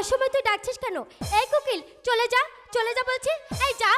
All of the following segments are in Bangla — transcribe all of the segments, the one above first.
অসময় তুই ডাকছিস কেন? এই কোকিল চলে যা চলে যা বলছি। এই যা।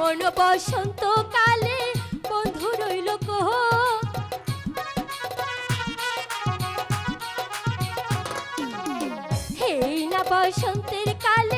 এমন বসন্ত কালে বন্ধু রইল কহ হেই না বসন্তের কালে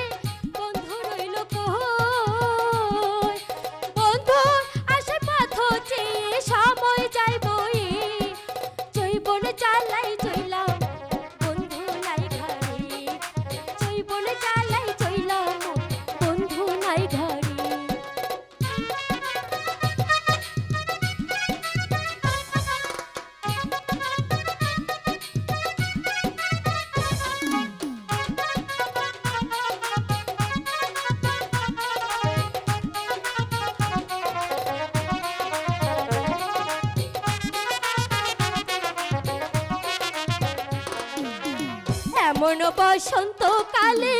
এমন বসন্ত কালে